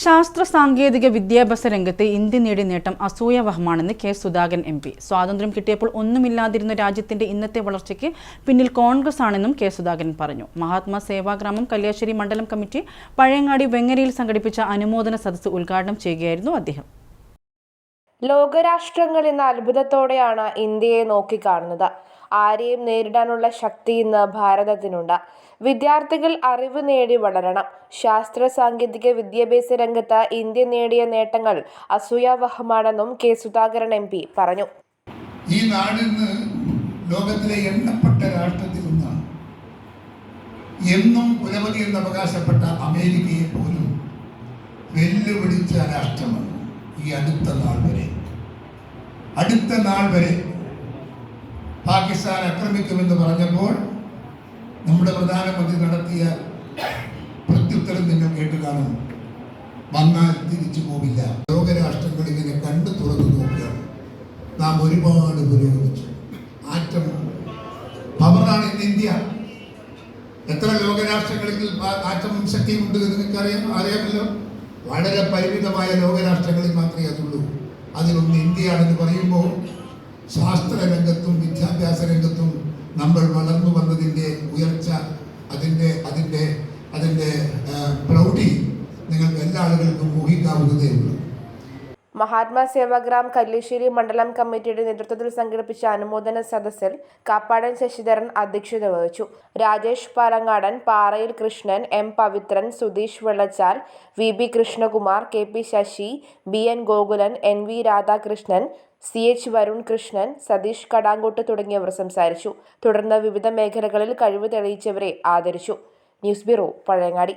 ശാസ്ത്ര സാങ്കേതിക വിദ്യാഭ്യാസ രംഗത്ത് ഇന്ത്യ നേടിയ നേട്ടം അസൂയവഹമാണെന്ന് കെ സുധാകരൻ എം പി. സ്വാതന്ത്ര്യം കിട്ടിയപ്പോൾ ഒന്നുമില്ലാതിരുന്ന രാജ്യത്തിന്റെ ഇന്നത്തെ വളർച്ചയ്ക്ക് പിന്നിൽ കോൺഗ്രസ് ആണെന്നും കെ സുധാകരൻ പറഞ്ഞു. മഹാത്മാ സേവാഗ്രാമം കല്യാശ്ശേരി മണ്ഡലം കമ്മിറ്റി പഴയങ്ങാടി വെങ്ങരയിൽ സംഘടിപ്പിച്ച അനുമോദന സദസ്സ് ഉദ്ഘാടനം ചെയ്യുകയായിരുന്നു അദ്ദേഹം. ലോകരാഷ്ട്രങ്ങൾ ഇന്ന് അത്ഭുതത്തോടെയാണ് ഇന്ത്യയെ നോക്കിക്കാണുന്നത്. ആരെയും നേരിടാനുള്ള ശക്തി ഇന്ന് ഭാരതത്തിനുണ്ട്. വിദ്യാർത്ഥികൾ അറിവ് നേടി വളരണം. ശാസ്ത്ര സാങ്കേതിക വിദ്യാഭ്യാസ രംഗത്ത് ഇന്ത്യ നേടിയ നേട്ടങ്ങൾ അസൂയാവഹമാണെന്നും കെ. സുധാകരൻ എം. പി. പറഞ്ഞു. ഈ നാടിന്ന് ലോകത്തിലെ എണ്ണപ്പെട്ട രാഷ്ട്രത്തിൽ എന്നും എന്ന് അവകാശപ്പെട്ട അമേരിക്കയെ പോലും വെല്ലുവിളിച്ച രാഷ്ട്രമാണ്. ഈ അടുത്ത നാൾ വരെ. അടുത്ത നാൾ വരെ പാകിസ്ഥാൻ ആക്രമിക്കുമെന്ന് പറഞ്ഞപ്പോൾ നമ്മുടെ പ്രധാനമന്ത്രി നടത്തിയ പ്രത്യുത്തരം നിങ്ങൾ കേട്ട് കാണും. വന്നാൽ തിരിച്ചു പോവില്ല. ലോകരാഷ്ട്രങ്ങൾ ഇങ്ങനെ കണ്ടു തുറന്നു നോക്കുകയാണ്. നാം ഒരുപാട് പുരോഗമിച്ചു ആറ്റം പവറാണ് ഇന്ന് ഇന്ത്യ. എത്ര ലോകരാഷ്ട്രങ്ങളിൽ ആറ്റം ശക്തിയുണ്ട് എന്ന് നിങ്ങൾക്കറിയാം? അറിയാമല്ലോ? വളരെ പരിമിതമായ ലോകരാഷ്ട്രങ്ങളിൽ മാത്രമേ അതുള്ളൂ. അതിലൊന്ന് ഇന്ത്യയാണെന്ന് പറയുമ്പോൾ ശാസ്ത്ര രംഗത്തും വിദ്യാഭ്യാസ രംഗത്തും നമ്മൾ വളർന്നു വന്നതിന്റെ ഉയർച്ച അതിന്റെ അതിന്റെ അതിന്റെ പ്രൗഢി നിങ്ങൾക്ക് എല്ലാ ആളുകൾക്കും ഊഹിക്കാവുന്നതേ ഉള്ളൂ മഹാത്മാ സേവാഗ്രാം കല്ലിശ്ശേരി മണ്ഡലം കമ്മിറ്റിയുടെ നേതൃത്വത്തിൽ സംഘടിപ്പിച്ച അനുമോദന സദസ്സിൽ കാപ്പാടൻ ശശിധരൻ അധ്യക്ഷത വഹിച്ചു. Rajesh Palangadan Parayil Krishnan M Pavithran Sudheesh Vellachal V B Krishnakumar K P Sasi B N Gokulan N V Radhakrishnan C H Varun Krishnan Satheesh Kadangot തുടങ്ങിയവർ സംസാരിച്ചു. തുടർന്ന് വിവിധ മേഖലകളിൽ കഴിവ് തെളിയിച്ചവരെ ആദരിച്ചു. News bureau Pazhayangadi.